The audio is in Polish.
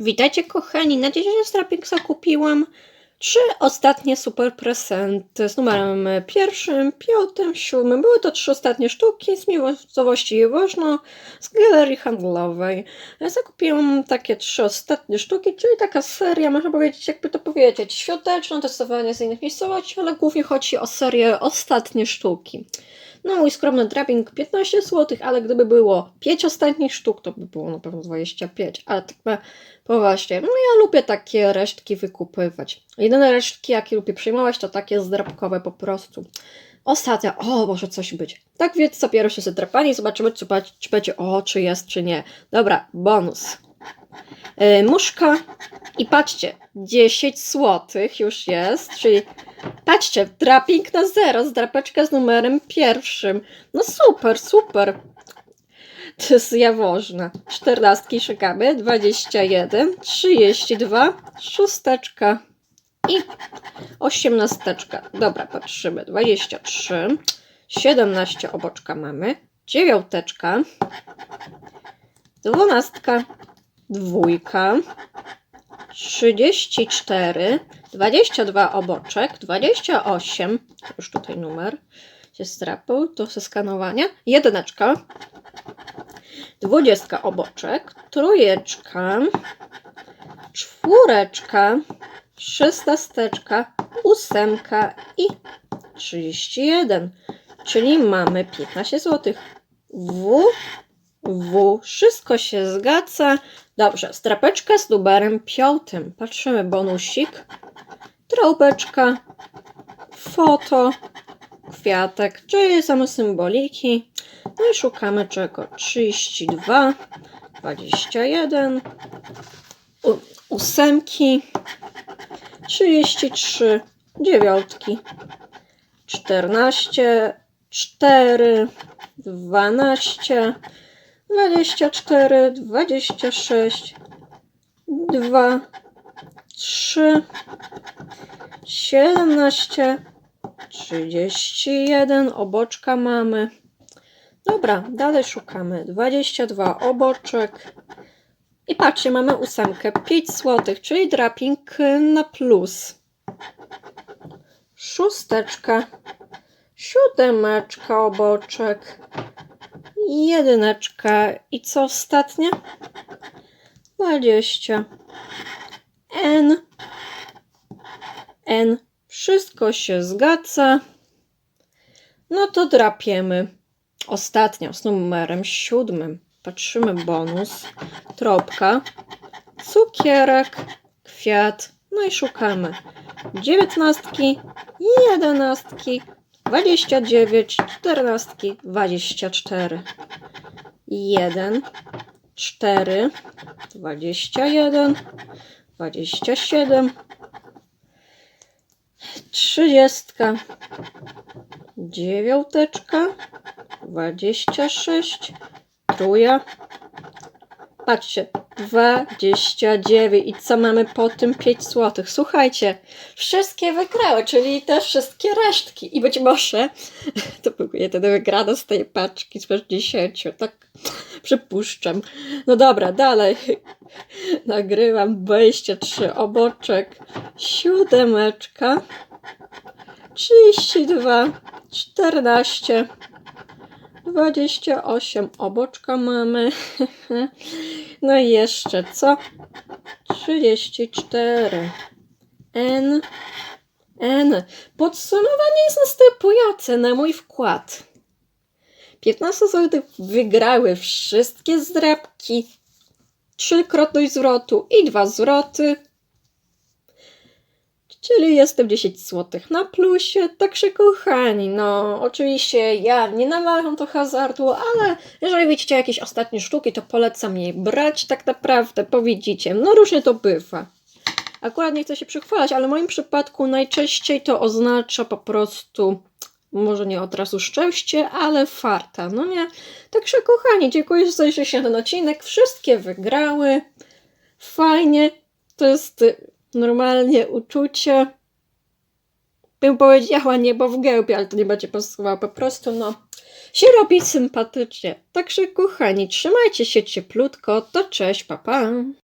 Witajcie kochani, na dzisiejszy strapik zakupiłam trzy ostatnie super prezenty z numerem pierwszym, piątym, siódmym. Były to trzy ostatnie sztuki z miejscowości Jewożno z galerii handlowej. Zakupiłam takie trzy ostatnie sztuki, czyli taka seria, można powiedzieć, jakby to powiedzieć, świąteczne testowanie z innych miejscowości, ale głównie chodzi o serię ostatnie sztuki. No mój skromny draping 15 zł, ale gdyby było 5 ostatnich sztuk, to by było na pewno 25, ale tak poważnie, no ja lubię takie resztki wykupywać. Jedyne resztki, jakie lubię przyjmować, to takie zdrapkowe po prostu. Ostatnia, o, może coś być. Tak więc co pierwsze zadrapanie, zobaczymy, czy, ba- czy będzie, o, czy jest, czy nie. Dobra, bonus. Yy, muszka i patrzcie, 10 zł już jest, czyli patrzcie, draping na zero, zdrapeczka z numerem pierwszym. No super, super. To jest jawożna. Czternastki szukamy, 21, 32, szósteczka i osiemnasteczka. Dobra, patrzymy, 23, 17 oboczka mamy, dziewiąteczka, dwunastka, dwójka, 34, 22 oboczek, 28, to już tutaj numer się strapił, to ze skanowania, jedyneczka, dwudziestka oboczek, trójeczka, czwóreczka, szesnasteczka, ósemka i 31, czyli mamy 15 zł. W, W, wszystko się zgadza. Dobrze, strapeczka z numerem piątym. Patrzymy, bonusik, trąbeczka, foto, kwiatek, czyli same symboliki. No i szukamy czego? 32, 21, u, ósemki, 33, dziewiątki, 14, 4, 12, 24, 26, 2, 3, 17, 31, oboczka mamy. Dobra, dalej szukamy. 22 oboczek. I patrzcie, mamy ósemkę, 5 zł, czyli draping na plus. Szósteczka, siódemeczka oboczek, jedyneczka i co ostatnie? 20. N. N. Wszystko się zgadza. No to drapiemy. Ostatnio z numerem siódmym. Patrzymy bonus. Tropka. Cukierek. Kwiat. No i szukamy. Dziewiętnastki. Jedenastki. 29, 14, 24. 1, 4, 21, 27, 30, dziewiąteczka, 26, truja. Patrzcie, 29 i co mamy po tym 5 zł. Słuchajcie, wszystkie wygrały, czyli te wszystkie resztki i być może to był jeden wygrany z tej paczki z 10, tak przypuszczam. No dobra, dalej. Nagrywam 23 oboczek, siódemeczka, 32, 14, 28 oboczka mamy. No i jeszcze co? 34. N. N. Podsumowanie jest następujące na mój wkład. 15 zł wygrały wszystkie zdrabki, trzykrotność zwrotu i dwa zwroty. Czyli jestem 10 zł na plusie. Także kochani, no oczywiście ja nie namawiam do hazardu, ale jeżeli widzicie jakieś ostatnie sztuki, to polecam je brać tak naprawdę, bo widzicie, no różnie to bywa. Akurat nie chcę się przychwalać, ale w moim przypadku najczęściej to oznacza po prostu, może nie od razu szczęście, ale farta, no nie? Także kochani, dziękuję, że zajrzeliście na ten odcinek. Wszystkie wygrały. Fajnie. To jest y, normalnie uczucie. Bym powiedziała niebo w gębie, ale to nie będzie pasowało. Po prostu, no, się robi sympatycznie. Także, kochani, trzymajcie się cieplutko. To cześć, papa. Pa.